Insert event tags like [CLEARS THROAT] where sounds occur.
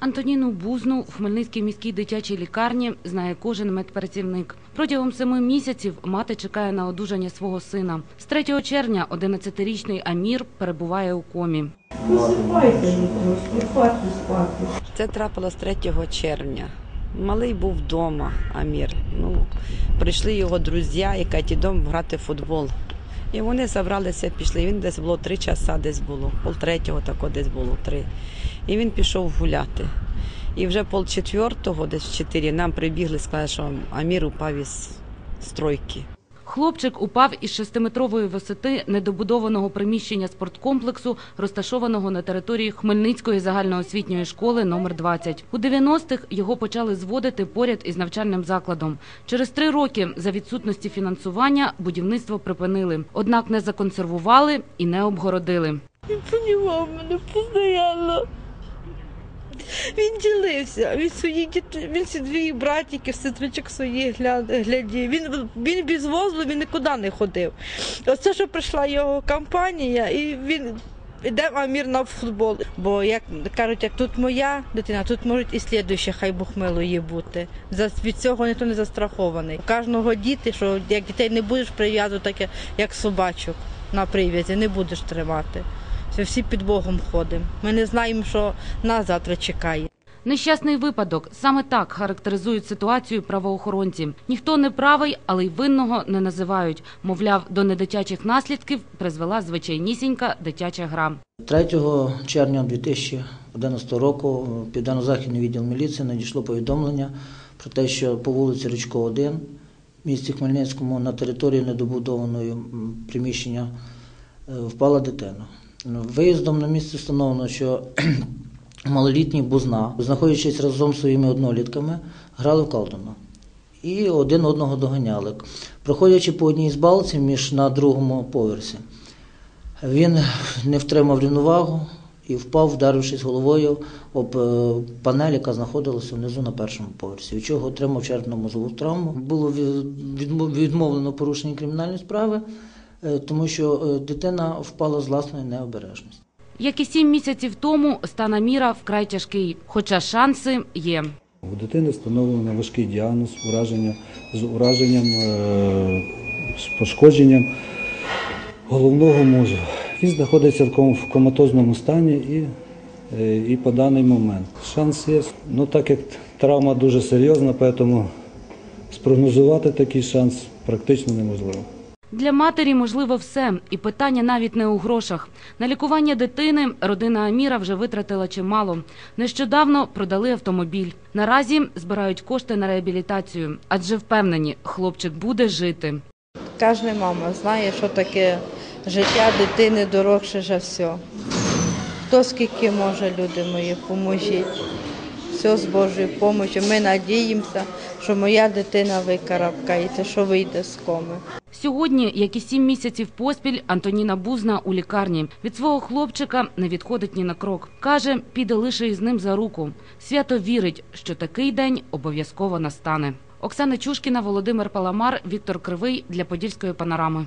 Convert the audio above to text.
Антоніну Бузну в Хмельницькій міській дитячій лікарні знає кожен медпрацівник. Протягом семи місяців мати чекає на одужання свого сина. З 3 червня 11-річний Амір перебуває у комі. Посипайте його, спати спати. Це трапилось 3 червня. Малий був вдома, Амір. Ну, прийшли його друзі і Каті дом грати в футбол. І вони забралися, пішли. Він десь було три часа, десь було, пол третього, тако десь було три. І він пішов гуляти. І вже пол четвертого, десь чотири, нам прибігли, сказали, що Амір упав із стройки. Хлопчик упав із шестиметрової висоти недобудованого приміщення спорткомплексу, розташованого на території Хмельницької загальноосвітньої школи номер 20. У 90-х його почали зводити поряд із навчальним закладом. Через три роки за відсутності фінансування будівництво припинили. Однак не законсервували і не обгородили. Він понімав мене постійно. Він ділився, він своїх дітей, він всі двоїх братиків, сестричок своїх гля- глядів. Він, він без возу, він нікуди не ходив. Оце, що прийшла його компанія, і він іде Амір на футбол. Бо як кажуть, як тут моя дитина, тут можуть і слідуючі, хай Бог милує бути. Від цього ніхто не застрахований. У кожного діти, що як дітей не будеш прив'язувати, так як собачок на прив'язі, не будеш тримати. Це всі під Богом ходимо. Ми не знаємо, що нас завтра чекає. Нещасний випадок саме так характеризують ситуацію правоохоронці. Ніхто не правий, але й винного не називають. Мовляв, до недитячих наслідків призвела звичайнісінька дитяча гра. 3 червня 2011 року в Південно-Західний відділ міліції надійшло повідомлення про те, що по вулиці Річко 1 в місті Хмельницькому на території недобудованої приміщення е, впала дитина. Ну, Виїздом на місце встановлено, що [CLEARS THROAT] малолітній Бузна, знаходячись разом з своїми однолітками, грали в Калтона. І один одного доганяли. Проходячи по одній з балців між на другому поверсі, він не втримав рівновагу і впав, вдарившись головою об е, панель, яка знаходилася внизу на першому поверсі, від чого отримав черепно-мозову травму. Було відмовлено порушення кримінальної справи, тому що е, дитина впала з власної необережності. Як і сім місяців тому, стан Аміра вкрай тяжкий, хоча шанси є. У дитини встановлено важкий діагноз ураження з ураженням е, з пошкодженням головного мозку. Він знаходиться в коматозному стані і, е, і по даний момент. Шанс є. Ну так як травма дуже серйозна, тому спрогнозувати такий шанс практично неможливо. Для матері можливо все, і питання навіть не у грошах. На лікування дитини родина Аміра вже витратила чимало. Нещодавно продали автомобіль. Наразі збирають кошти на реабілітацію, адже впевнені, хлопчик буде жити. Кожна мама знає, що таке життя дитини дорогше за все. Хто скільки може, люди мої, поможіть. Все з Божою допомогою. Ми надіємося, що моя дитина викарабкається, що вийде з коми. Сьогодні, як і сім місяців поспіль, Антоніна Бузна у лікарні. Від свого хлопчика не відходить ні на крок. Каже, піде лише із ним за руку. Свято вірить, що такий день обов'язково настане. Оксана Чушкіна, Володимир Паламар, Віктор Кривий для Подільської панорами.